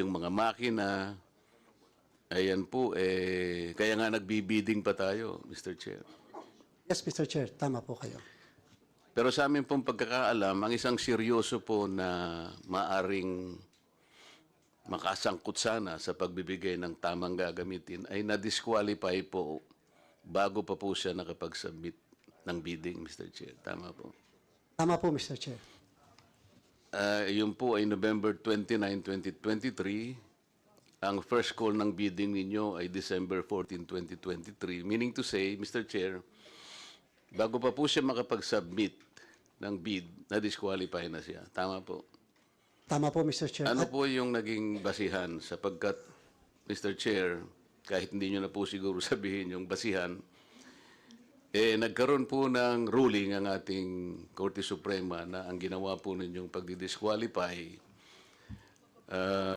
yung mga makina, ayan po, eh, kaya nga nagbibidding pa tayo, Mr. Chair. Yes, Mr. Chair, tama po kayo. Pero sa amin pong pagkakaalam, ang isang seryoso po na maaring makasangkot sana sa pagbibigay ng tamang gagamitin ay na-disqualify po bago pa po siya nakapag-submit ng bidding, Mr. Chair. Tama po. Tama po, Mr. Chair. Ah, yun po ay November 29, 2023. Ang first call ng bidding ninyo ay December 14, 2023. Meaning to say, Mr. Chair, bago pa po siya makapag-submit ng bid, na-disqualify na siya. Tama po. Tama po, Mr. Chair. Ano At- po yung naging basihan sapagkat, Mr. Chair, kahit hindi nyo na po siguro sabihin yung basihan, eh, nagkaroon po ng ruling ang ating Korte Suprema na ang ginawa po ninyong pagdidisqualify ah,